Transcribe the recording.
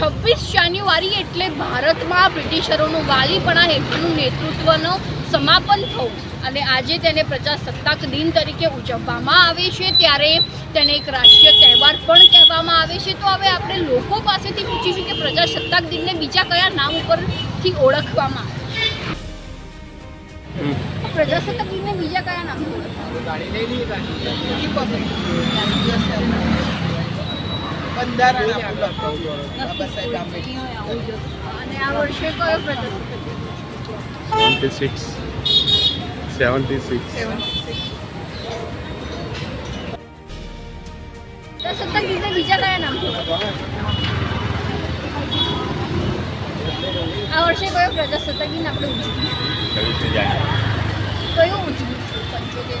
છવ્વીસ જાન્યુઆરી એટલે ભારતમાં બ્રિટિશરોનું વાલીપણા હેઠળનું નેતૃત્વનું સમાપન થવું અને આજે તેને પ્રજાસત્તાક દિન તરીકે ઉજવવામાં આવે છે. ત્યારે તેને એક રાષ્ટ્રીય તહેવાર પણ કહેવામાં આવે છે. તો હવે આપણે લોકો પાસેથી પૂછીશું કે પ્રજાસત્તાક દિનને બીજા કયા નામ ઉપરથી ઓળખવામાં આવે? પ્રજાસત્તાક દિનને બીજા કયા નામથી પ્રજાસત્તાક સિક્સ 76 76 પ્રજાસત્તાક દિનને બીજા કયા નામ આ વર્ષે કયો પ્રજાસત્તાક દિન આપણે ઉજવીએ. કયું પંચોતેર.